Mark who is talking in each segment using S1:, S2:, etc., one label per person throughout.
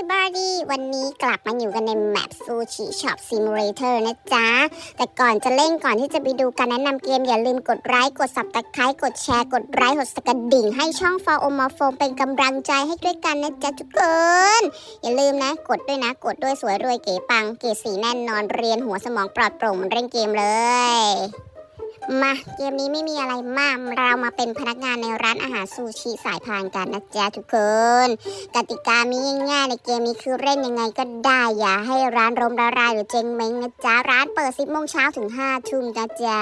S1: everybody วันนี้กลับมาอยู่กันในแมปซูชิช็อปซิมูเลเตอร์นะจ๊ะ แต่ก่อนจะเล่นก่อนที่จะไปดูการแนะนำเกม อย่าลืมกดไลค์กดสับตะไคร้กดแชร์ กดไลค์กดสกกระดิ่ง ให้ช่องฟอ o โ m ม p h o เป็นกำลังใจให้ด้วยกันนะจ๊ะทุกคน อย่าลืมนะ กดด้วยนะ กดด้วยสวยรวยเก๋ปัง เก๋สีแน่นนอนเรียนหัวสมองปลอดโปร่งเหมือนเล่นเกมเลย มาเกมนี้ไม่มีอะไรมาก เรามาเป็นพนักงานในร้านอาหารซูชิสายพานกันนะจ๊ะทุกคน กติกามีง่ายๆในเกมนี้คือเล่นยังไงก็ได้อย่าให้ร้านรมละลายหรือเจ๊งเม้งนะจ๊ะร้านเปิด 10โมงเช้าถึง5ทุ่มนะจ๊ะ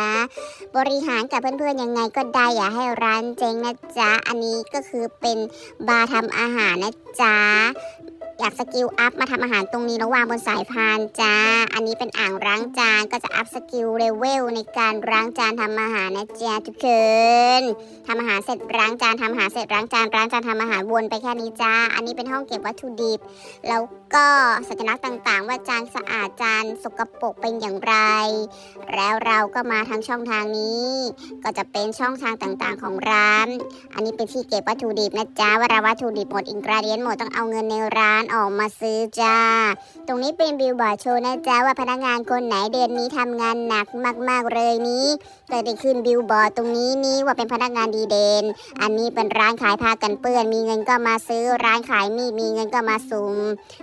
S1: บริหารกับเพื่อนๆยังไงก็ได้อย่าให้ร้านเจ๊งนะจ๊ะอันนี้ก็คือเป็นบาร์ทำอาหารนะจ๊ะ อยากสกิลอัพมาทำอาหารตรงนี้แล้ววางบนสายพานจ้า อันนี้เป็นอ่างล้างจานก็จะอัพสกิลเลเวลในการล้างจานทำอาหารนะจ๊ะทุกคนทำอาหารเสร็จล้างจานทำอาหารเสร็จล้างจานล้างจานทำอาหารวนไปแค่นี้จ้า อันนี้เป็นห้องเก็บวัตถุดิบ แล้วก็สัญลักษณ์ต่างๆ ว่าจานสะอาดจานสกปรกเป็นอย่างไร แล้วเราก็มาทางช่องทางนี้ ก็จะเป็นช่องทางต่างๆของร้าน อันนี้เป็นที่เก็บวัตถุดิบนะจ๊ะเวลาวัตถุดิบหมดอินกราเดียนหมดต้องเอาเงินในร้านออกมาซื้อจ้า ตรงนี้เป็นบิลบอร์ดโชว์นะจ๊ะว่าพนักงานคนไหนเดือนนี้ทำงานหนักมากๆเลยนี้ ก็ได้ขึ้นบิลบอร์ดตรงนี้นี้ว่าเป็นพนักงานดีเด่นอันนี้เป็นร้านขายผ้ากันเปื้อน มีเงินก็มาซื้อ ร้านขายมีดมีเงินก็มาสุ่ม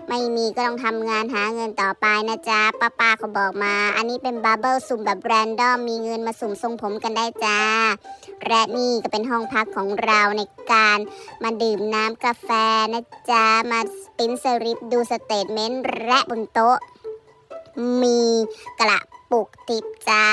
S1: ไม่มีก็ต้องทำงานหาเงินต่อไปนะจ๊ะป้าป้าเขาบอกมา อันนี้เป็นบับเบิลสุ่มแบบแรนดอมมีเงินมาสุ่มทรงผมกันได้จ้าและนี่ก็เป็นห้องพักของเราในการมาดื่มน้ำกาแฟนะจ๊ะมาสปรินสลิปดูสเตทเมนต์และบนโต๊ะมีกระปุกทิปจ้า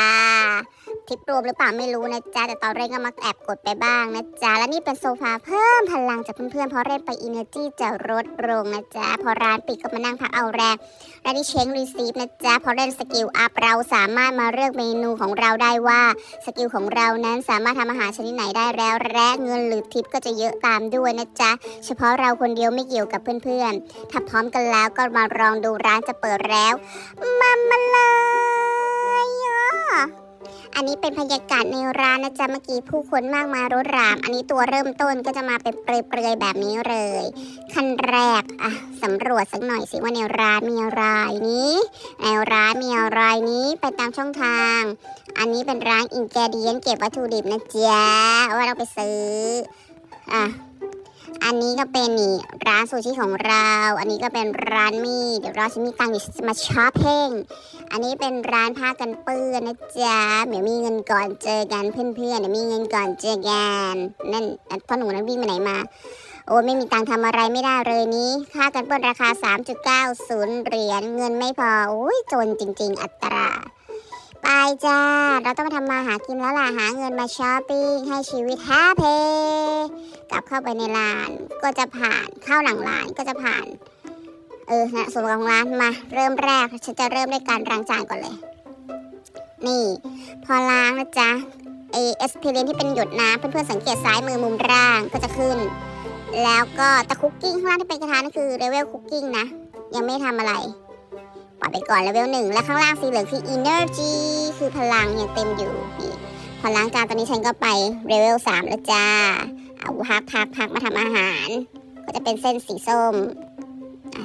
S1: ทิปรวมหรือเปล่าไม่รู้นะจ๊ะแต่ตอนเล่นก็มาแอบกดไปบ้างนะจ๊ะและนี่เป็นโซฟาเพิ่มพลังจากเพื่อนๆเพราะเล่นไปอินเนอร์จี้จะลดลงนะจ๊ะพอร้านปิดก็มานั่งพักเอาแรงและนี่เช็ครีซีฟนะจ๊ะพอเล่นสกิลอัพเราสามารถมาเลือกเมนูของเราได้ว่า สกิลของเรานั้นสามารถทำอาหารชนิดไหนได้แล้วและเงินหรือทิปก็จะเยอะตามด้วยนะจ๊ะเฉพาะเราคนเดียวไม่เกี่ยวกับเพื่อนๆถ้าพร้อมกันแล้วก็มาลองดูร้านจะเปิดแล้วมามาเลยอะ อันนี้เป็นบรรยากาศในร้านนะจ๊ะเมื่อกี้ผู้คนมากมายรถราม อันนี้ตัวเริ่มต้นก็จะมาเป็นเปรยๆแบบนี้เลยขั้นแรกอะสำรวจสักหน่อยสิว่าในร้านมีอะไรนี้ในร้านมีอะไรนี้ไปตามช่องทาง อันนี้เป็นร้านอินแกเดียนเก็บวัตถุดิบนะจ๊ะว่าเราไปซื้ออะ อันนี้ก็เป็นนี่ร้านซูชิของเรา อันนี้ก็เป็นร้านมีเดี๋ยวเราจะมีตังค์จะมาช้อปปิ้ง อันนี้เป็นร้านผ้ากันเปื้อนนะจ๊ะเดี๋ยวมีเงินก่อนเจอกันเพื่อนๆเดี๋ยวมีเงินก่อนเจอกันนั่นพ่อหนูนั้นวิ่งไปไหนมา โอ้ไม่มีตังค์ทำอะไรไม่ได้เลยนี้ค่ากันเปื้อนราคา 3.90 เหรียญเงินไม่พอโอ้ยจนจริง ๆ อัตรา ไปจ้า เราต้องมาทำมาหากินแล้วล่ะ หาเงินมาช้อปปิ้งให้ชีวิตแฮปปี้กลับเข้าไปในร้าน ก็จะผ่านเข้าหลังร้านก็จะผ่าน เออนะส่วนของร้านมา เริ่มแรกฉันจะเริ่มด้วยการล้างจานก่อนเลย นี่ พอล้างนะจ๊ะเอเอสเพเรนที่เป็นหยดน้ำเพื่อนๆสังเกตซ้ายมือมุมล่างก็จะขึ้น แล้วก็ตะคุกกิ้งข้างล่างที่เป็นกระทะนั่นคือเลเวลคุกกิ้งนะ ยังไม่ทำอะไร ปล่อยไปก่อนเลเวลหนึ่งและข้างล่างสีเหลืองคือ energy คือพลังยังเต็มอยู่นี่พอล้างจานตอนนี้ฉันก็ไปเลเวลสามแล้วจ้าเอาพักพักพักมาทำอาหาร ก็จะเป็นเส้นสีส้ม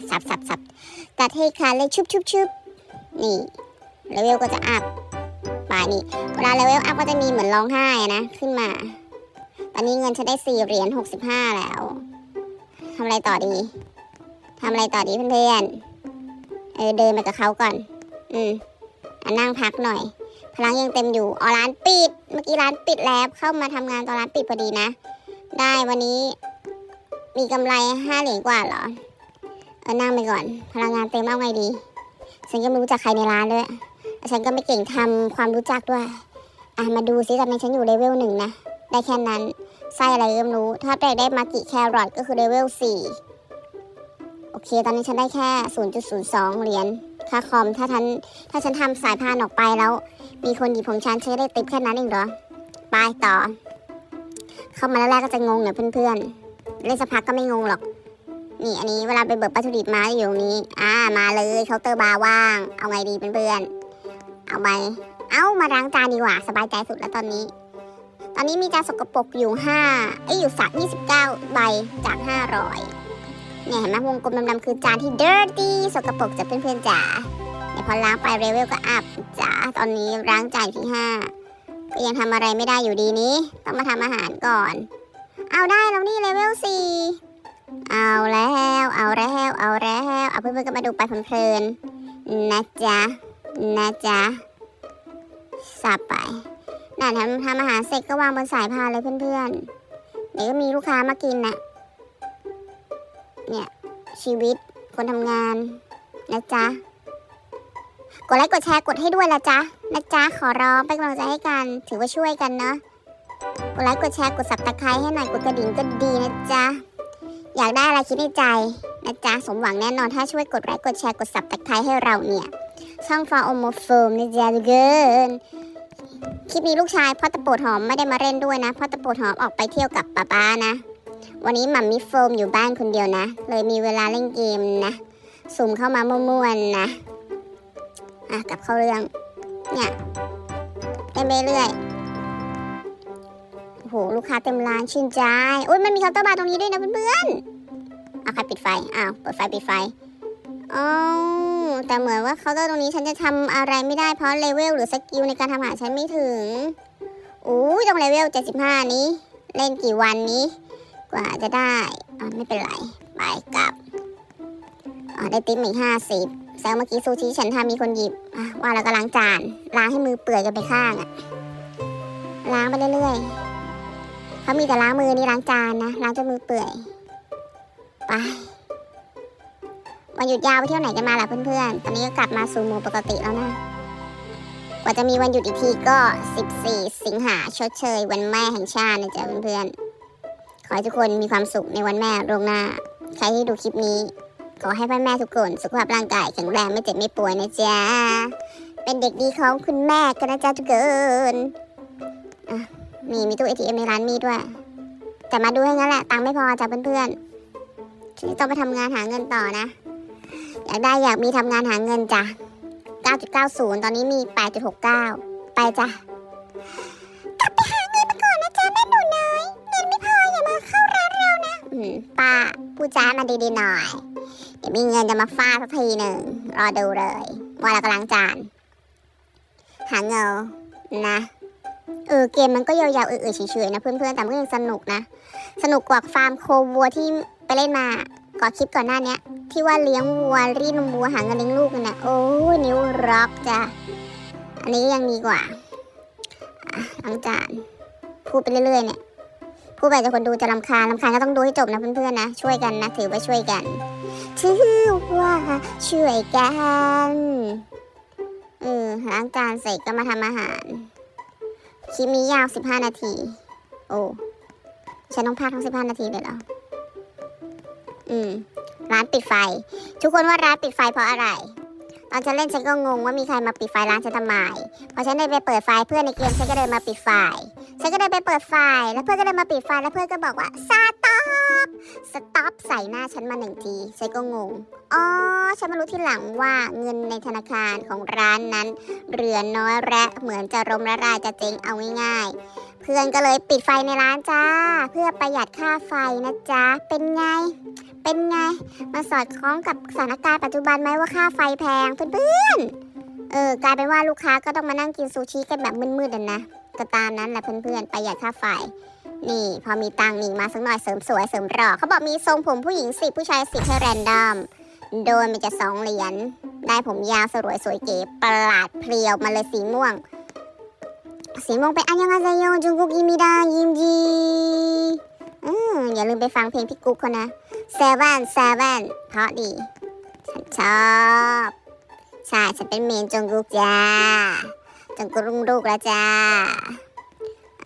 S1: สับสับสับตัดให้ขาดเลยชุบชุบชุบนี่เลเวลก็จะอัพไปนี่เวลาเลเวลอัพก็จะมีเหมือนร้องไห้นะ ขึ้นมา ตอนนี้เงินฉันได้สี่เหรียญหกสิบห้าแล้วทำอะไรต่อดีทำอะไรต่อดีเพื่อนๆ เออเดินไปกับเขาก่อน อืมอนั่งพักหน่อย พลังยังเต็มอยู่อ๋อร้านปิด เมื่อกี้ร้านปิดแล้วเข้ามาทำงานตอนร้านปิดพอดีนะ ได้วันนี้ มีกำไรห้าเหรียญกว่าเหรอเออนั่งไปก่อน พลังงานเต็มเอาไงดี ฉันก็ไม่รู้จักใครในร้านด้วยและฉันก็ไม่เก่งทำความรู้จักด้วยอะมาดูซิทำไมฉันอยู่เลเวลหนึ่งนะได้แค่นั้นไส้อะไรก็ไม่รู้ ถ้าแรกได้มากิแครอทก็คือเลเวลสี่ อเค ตอนนี้ฉันได้แค่ 0.02 เหรียญค่าคอม ถ้าฉันถ้าฉันทำสายพานออกไปแล้ว มีคนหยิบของฉันฉันจะได้ติปแค่นั้นเองเหรอไปต่อ เข้ามาแรกๆก็จะงงเนี่ยเพื่อนๆ เล่นสักพักก็ไม่งงหรอก นี่อันนี้เวลาไปเบิกวัตถุดิบมาอยู่ตรงนี้ อ่ามาเลยเคาน์เตอร์บาร์ว่าง เอาไงดีเพื่อนๆ เอาไปเอามาล้างจานดีกว่า สบายใจสุดแล้วตอนนี้ ตอนนี้มีจานสกปรกอยู่ห้าเอ้ยอยู่สักยี่สิบเก้าใบจากห้าร้อย เนี่ยเห็นไหมวงกลมดำๆคือจานที่ dirty สกปรกจ้ะเพื่อนๆจ๋าเนี่ยพอล้างไปเลเวลก็อัพจ๋าตอนนี้ล้างจานที่ห้าก็ยังทำอะไรไม่ได้อยู่ดีนี้ ต้องมาทำอาหารก่อน เอาได้แล้วนี่เลเวลสี่เอาแล้ว เอาแล้ว เอาแล้ว เอาเพื่อนๆก็มาดูไปเพลินๆนะจ๊ะนะจ๊ะสับไปน่ะทำทำอาหารเสร็จก็วางบนสายพานเลยเพื่อนๆเดี๋ยวก็มีลูกค้ามากินนะ เนี่ย ชีวิตคนทำงานนะจ๊ะ กดไลค์กดแชร์กดให้ด้วยละจ๊ะนะจ๊ะขอร้องเป็นกำลังใจให้กัน ถือว่าช่วยกันเนาะกดไลค์กดแชร์กดสับตะไคร้ให้หน่อยกดกระดิ่งก็ดีนะจ๊ะอยากได้อะไรคิดในใจนะจ๊ะสมหวังแน่นอนถ้าช่วยกดไลค์กดแชร์กดสับตะไคร้ให้เราเนี่ย ช่องฟาโอโมโฟมนะจ๊ะทุกคนคลิปนี้ลูกชายพ่อตะโปดหอมไม่ได้มาเล่นด้วยนะพ่อตะโปดหอมออกไปเที่ยวกับป้าป้านะ วันนี้มัมมี่โฟมอยู่บ้านคนเดียวนะ เลยมีเวลาเล่นเกมนะสุ่มเข้ามามั่วๆนะ อะกลับเข้าเรื่อง เนี่ยเล่นไปเรื่อยโอ้โหลูกค้าเต็มร้านชื่นใจอุ้ยมันมีเคาน์เตอร์บาร์ตรงนี้ด้วยนะเพื่อนๆเอาใครปิดไฟอ้าวเปิดไฟปิดไฟอ๋อแต่เหมือนว่าเคาน์เตอร์ตรงนี้ฉันจะทำอะไรไม่ได้เพราะเลเวลหรือสกิลในการทำอาหารฉันไม่ถึงอู้ยตรงเลเวล75 นี้ เล่นกี่วันนี้ กว่าจะได้อ่าไม่เป็นไร ไปกลับอ่าได้ติ๊มอีกห้าสิบแซวเมื่อกี้ซูชิฉันทำมีคนหยิบอะว่าแล้วก็ล้างจาน ล้างให้มือเปื่อยกันไปข้างอะ ล้างไปเรื่อยๆเขามีแต่ล้างมือนี่ล้างจานนะล้างจนมือเปื่อยไปวันหยุดยาวไปเที่ยวไหนกันมาล่ะเพื่อนๆ ตอนนี้ก็กลับมาสู่โหมดปกติแล้วนะ กว่าจะมีวันหยุดอีกทีก็ 14 สิงหาชดเชย วันแม่แห่งชาตินะจ๊ะเพื่อนๆ ขอให้ทุกคนมีความสุขในวันแม่ลวงหน้า ใครที่ดูคลิปนี้ ขอให้พ่อแม่ทุกคนสุขภาพร่างกายแข็งแรงไม่เจ็บไม่ป่วยนะจ๊ะ เป็นเด็กดีของคุณแม่กันนะจ๊ะทุกคนอะมีมีตู้ ATM ในร้านมีด้วย แต่มาดูให้งั้นแหละ ตังค์ไม่พอจ้ะเพื่อนๆฉันต้องไปทำงานหาเงินต่อนะ อยากได้อยากมีทำงานหาเงินจ้ะ9.90 ตอนนี้มี 8.69 ไปจ้ะ ป้าพูดจ้ามาดีๆหน่อย เดี๋ยวมีเงินจะมาฟาดสักทีหนึ่งรอดูเลย ว่าเรากำลังจาน หาเงินนะ เออเกมมันก็ยาวๆเออๆเฉยๆนะเพื่อนๆ แต่มันก็ยังสนุกนะ สนุกกว่าฟาร์มโควัวที่ไปเล่นมาก่อคลิปก่อนหน้าเนี้ย ที่ว่าเลี้ยงวัวรีดนมวัวหาเงินเลี้ยงลูกกันนะโอ้ยนิ้วร็อกจ้ะอันนี้ยังดีกว่าล้างจานพูดไปเรื่อยๆเนี่ย พูดไปแต่คนดูจะรำคาญรำคาญก็ต้องดูให้จบนะเพื่อนๆนะ ช่วยกันนะ ถือว่าช่วยกัน ถือว่าช่วยกันเออล้างจานเสร็จก็มาทำอาหาร คลิปนี้ยาว 15 นาที โอ้ฉันต้องพากทั้ง 15 นาทีเลยเหรอ อืม ร้านปิดไฟ ทุกคนว่าร้านปิดไฟเพราะอะไรตอนฉันเล่นฉันก็งงว่ามีใครมาปิดไฟร้านฉันทำไมพอฉันได้ไปเปิดไฟเพื่อนในเกมฉันก็เดินมาปิดไฟ ฉันก็เดินไปเปิดไฟแล้วเพื่อนก็เดินมาปิดไฟแล้วเพื่อนก็บอกว่าสต็อปสต็อปใส่หน้าฉันมาหนึ่งทีฉันก็งงอ๋อฉันมารู้ทีหลังว่าเงินในธนาคารของร้านนั้นเหลือน้อยและเหมือนจะรมละลายจะเจ๊งเอาง่ายๆ เพื่อนก็เลยปิดไฟในร้านจ้า เพื่อประหยัดค่าไฟนะจ๊ะเป็นไง เป็นไงมาสอดคล้องกับสถานการณ์ปัจจุบันไหมว่าค่าไฟแพงเพื่อนๆเออกลายเป็นว่าลูกค้าก็ต้องมานั่งกินซูชิกันแบบมืดๆนะ ก็ตามนั้นแหละเพื่อนๆประหยัดค่าไฟนี่ พอมีตังค์นี่มาสักหน่อยเสริมสวยเสริมหล่อเขาบอกมีทรงผมผู้หญิงสิบผู้ชายสิบให้แรนดอม โดนไปจะสองเหรียญได้ผมยาวสวยสวยเก๋ประหลาดเพรียวมาเลยสีม่วง สีม่วงเป็นอันยังอาเซโยจุงกุกิมิดายิมจีอืมอย่าลืมไปฟังเพลงพี่กุ๊กเขานะเซเว่นเซเว่นเพราะดีฉันชอบ ใช่ ฉันเป็นเมนจงกุกจ้า จงกุกรุ่งลูกแล้วจ้า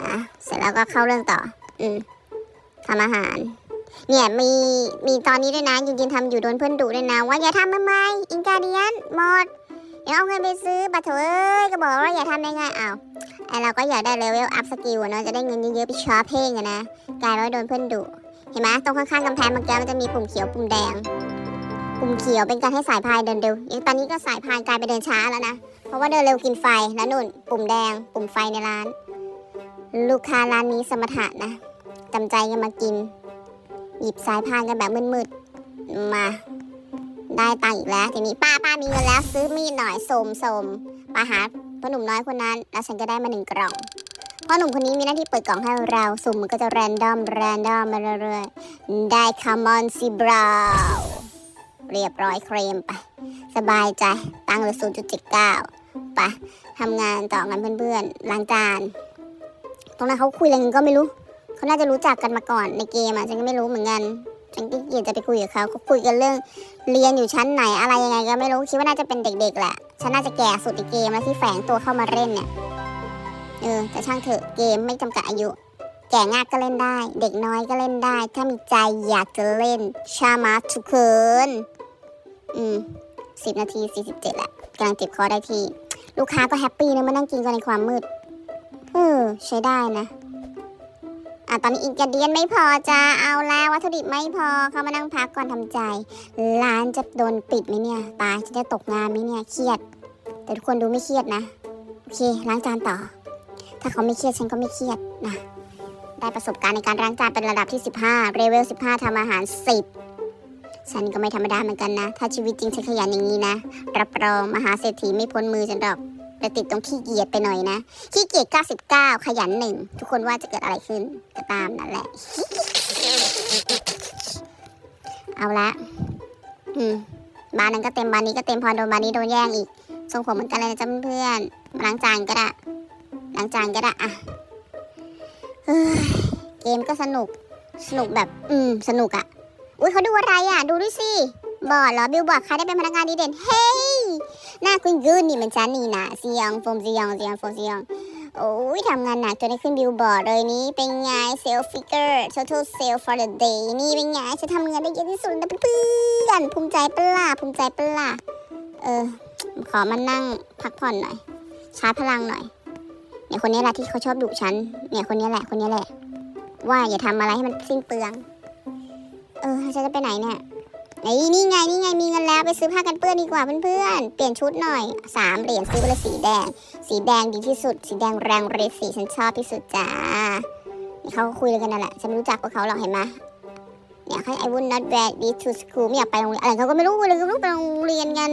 S1: อะ เสร็จแล้วก็เข้าเรื่องต่อ อืมทำอาหาร เนี่ยมีมีตอนนี้ด้วยนะยินยินทำอยู่โดนเพื่อนดุด้วยนะ ว่าอย่าทำทำไมอินกาเดียนหมดเดี๋ยวเอาเงินไปซื้อบัตรเถอะเอ้ยก็บอกว่าอย่าทำได้ไงอ้าวไอเราก็อยากได้เลเวลอัพสกิลเนาะจะได้เงินเยอะๆไปช้อปเพลงอะนะกลายเป็นว่าโดนเพื่อนดุเห็นไหมตรงข้างๆกำแพงเมื่อกี้มันจะมีปุ่มเขียวปุ่มแดง ปุ่มเขียวเป็นการให้สายพายเดินเร็วอย่างตอนนี้ก็สายพายกลายไปเดินช้าแล้วนะ เพราะว่าเดินเร็วกินไฟแล้วนุ่น ปุ่มแดง ปุ่มไฟในร้าน ลูกค้าร้านนี้สมถะนะจำใจกันมากิน หยิบสายพานกันแบบมืดๆมา ได้ตังค์อีกแล้ว ทีนี้ป้าป้ามีเงินแล้ว ซื้อมีดหน่อยสมสมไปหาพ่อหนุ่มน้อยคนนั้น แล้วฉันก็ได้มาหนึ่งกล่องพ่อหนุ่มคนนี้มีหน้าที่เปิดกล่องให้เราสุ่มมันก็จะแรนดอมแรนดอมมาเรื่อยๆได้คามอนซีบราว เรียบร้อยเครมไป สบายใจ ตังค์เหลือศูนย์จุดเจ็ดเก้าไปทำงานต่อกันเพื่อนๆล้างจาน ตรงนั้นเขาคุยอะไรกันก็ไม่รู้ เขาน่าจะรู้จักกันมาก่อนในเกมอะ ฉันก็ไม่รู้เหมือนกัน ฉันก็เกียจจะไปคุยกับเขาเขาคุยกันเรื่องเรียนอยู่ชั้นไหนอะไรยังไงก็ไม่รู้ คิดว่าน่าจะเป็นเด็กๆแหละ ฉันน่าจะแก่สุดในเกมแล้วที่แฝงตัวเข้ามาเล่นเนี่ย เออ แต่ช่างเถอะ เกมไม่จำกัดอายุ แก่งากก็เล่นได้ เด็กน้อยก็เล่นได้ ถ้ามีใจอยากจะเล่น ชามาทุกคน อืมสิบนาทีสี่สิบเจ็ดแหละกำลังเจ็บคอได้ที่ ลูกค้าก็แฮปปี้นะมานั่งกินกันในความมืด เออ ใช้ได้นะ อะ ตอนนี้อินกระเดียนไม่พอจะเอาแล้ววัตถุดิบไม่พอเขามานั่งพักก่อนทำใจ ร้านจะโดนปิดไหมเนี่ย ตายจะตกงานไหมเนี่ย เครียด แต่ทุกคนดูไม่เครียดนะ โอเค ล้างจานต่อ ถ้าเขาไม่เครียดฉันก็ไม่เครียดนะได้ประสบการณ์ในการล้างจานเป็นระดับที่ 15 เรเวล 15 ทำอาหาร 10 ฉันก็ไม่ธรรมดาเหมือนกันนะ ถ้าชีวิตจริงฉันขยันอย่างนี้นะ รับรองมหาเศรษฐีไม่พ้นมือฉันหรอกแต่ติดตรงขี้เกียจไปหน่อยนะ ขี้เกียจ 99 ขยันหนึ่ง ทุกคนว่าจะเกิดอะไรขึ้นก็ตามนั่นแหละ เอาละ อืมบ้านนั้นก็เต็มบ้านนี้ก็เต็มพอโดนบ้านนี้โดนแย่งอีก ทรงผมเหมือนกันเลยนะจ๊ะเพื่อนล้างจานก็ได้ล้างจานก็ได้อะเฮ้ยเกมก็สนุก สนุกแบบ อืม สนุกอะ อุ้ยเขาดูอะไรอะ ดูด้วยสิบอร์ดเหรอบิลบอร์ดใครได้เป็นพนักงานดีเด่น เฮ้ย หน้าคุณยืนนี่มันฉันนี่นะซียองโฟมซียองซียองโฟมซียอง โอ้ยทำงานหนักจนได้ขึ้นบิลบอร์ดเลยนี่เป็นไงเซลฟิกเกอร์ total sale for the day นี่เป็นไงจะทำเงินได้เยอะที่สุดนะเพื่อนภูมิใจเปล่ะภูมิใจเปล่ะเออ ขอมานั่งพักผ่อนหน่อย ชาร์จพลังหน่อย เนี่ยคนนี้แหละที่เขาชอบดุฉัน เนี่ยคนนี้แหละคนนี้แหละ ว่าอย่าทำอะไรให้มันสิ้นเปลือง เออฉันจะไปไหนเนี่ยไอ้นี่ไงนี่ไงมีเงินแล้วไปซื้อผ้ากันเปื้อนดีกว่าเพื่อนๆเปลี่ยนชุดหน่อยสามเหรียญซื้อไปเลยสีแดง สีแดงดีที่สุด สีแดงแรงเรดสีฉันชอบที่สุดจ้านี่เขาคุยกันนั่นแหละฉันไม่รู้จักพวกเขาหรอกเห็นไหมเนี่ยให้ I would not wear this to school ไม่อยากไปโรงเรียนอะไรเขาก็ไม่รู้เลยก็รู้ไปโรงเรียนกัน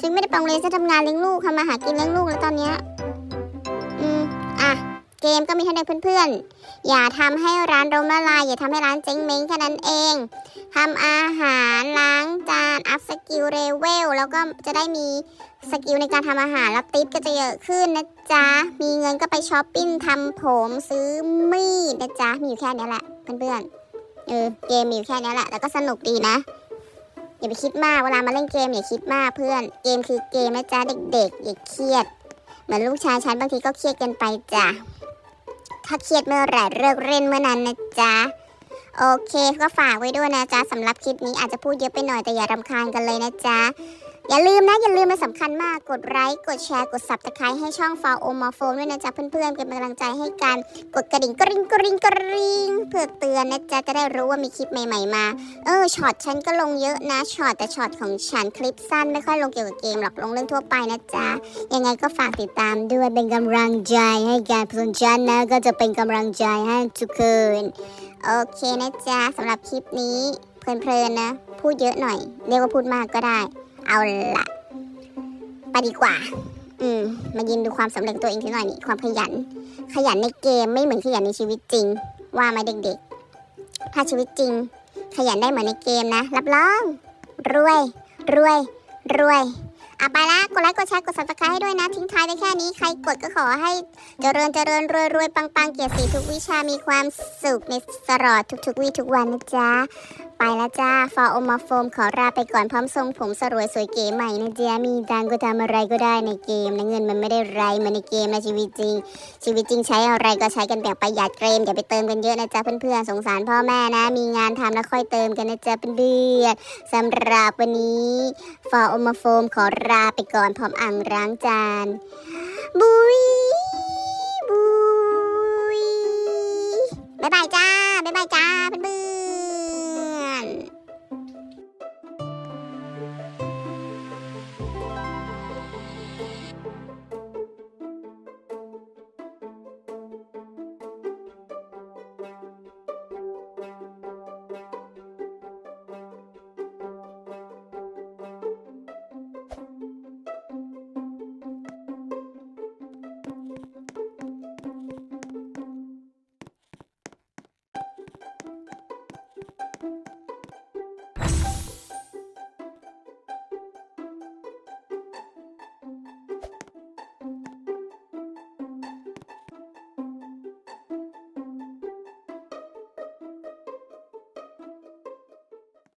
S1: ฉันไม่ได้ไปโรงเรียนฉันทำงานเลี้ยงลูกทำมาหากินเลี้ยงลูกแล้วตอนเนี้ย เกมก็มีให้ได้นเพื่อนๆ อย่าทำให้ร้านล้มละลาย อย่าทำให้ร้านเจ๊งเม้งแค่นั้นเองทำอาหารล้างจานอัพสกิลเรเวลแล้วก็จะได้มีสกิลในการทำอาหารแล้วติ๊บก็จะเยอะขึ้นนะจ๊ะ มีเงินก็ไปช้อปปิ้งทำผมซื้อมีดนะจ๊ะ มีอยู่แค่นี้แหละเพื่อนๆ เออเกมมีอยู่แค่นี้แหละแต่ก็สนุกดีนะอย่าไปคิดมากเวลามาเล่นเกมอย่าคิดมากเพื่อน เกมคือเกมนะจ๊ะเด็กๆอย่าเครียด เหมือนลูกชายฉันบางทีก็เครียดกันไปจ้ะ ถ้าเครียดเมื่อไหร่เลิกเล่นเมื่อนั้นนะจ๊ะ โอเคก็ฝากไว้ด้วยนะจ๊ะสำหรับคลิปนี้อาจจะพูดเยอะไปหน่อยแต่อย่ารำคาญกันเลยนะจ๊ะ อย่าลืมนะ อย่าลืมมันสำคัญมากกดไลค์กดแชร์กด subscribe ให้ช่องฟาวโอมาโฟมด้วยนะจ๊ะเพื่อนๆเป็นกำลังใจให้กัน กดกระดิ่งกริ๊งกริ๊งกริ๊งเพื่อเตือนนะจ๊ะจะได้รู้ว่ามีคลิปใหม่ๆมา เออช็อตฉันก็ลงเยอะนะช็อตแต่ช็อตของฉันคลิปสั้นไม่ค่อยลงเกี่ยวกับเกมหรอกลงเรื่องทั่วไปนะจ๊ะยังไงก็ฝากติดตามด้วยเป็นกำลังใจให้การผจญชันนะก็จะเป็นกำลังใจให้ทุกคนโอเคนะจ๊ะสำหรับคลิปนี้เพลินๆนะ พูดเยอะหน่อยเรียกว่าพูดมากก็ได้ เอาละไปดีกว่า อืม มายินดูความสำเร็จตัวเองทีหน่อยนี่ความขยัน ขยันในเกมไม่เหมือนขยันในชีวิตจริง ว่าไหมเด็กๆ ถ้าชีวิตจริง ขยันได้เหมือนในเกมนะ รับรองรวย รวย รวย อะไปละกดไลค์กดแชร์กด subscribe ให้ด้วยนะ ทิ้งท้ายได้แค่นี้ใครกดก็ขอให้เจริญเจริญรวยรวยปังปังเกียรติศรีทุกวิชามีความสุขในตลอดทุกๆวีทุกวันนะจ๊ะ ไปล้วจ้าฟอร์โอมาโฟมขอลาไปก่อนพร้อมทรงผมสรวยสวยเก๋ใหม่นะจ๊ะมีตังก็ทำอะไรก็ได้ในเกมนะเงินมันไม่ได้ไรเหมาในเกมนะชีวิตจริง ชีวิตจริงใช้อะไรก็ใช้กันแบบประหยัดเกรมอย่าไปเติมกันเยอะนะจ๊ะเพื่อนๆสงสารพ่อแม่นะ มีงานทำแล้วค่อยเติมกันนะจ๊ะเพื่อนๆสำหรับวันนี้ ฟอร์โอมาโฟมขอลาไปก่อนพร้อมอ่างล้างจาน บุยบุยบ๊ายบายจ้า บ๊ายบายจ้าเพื่อน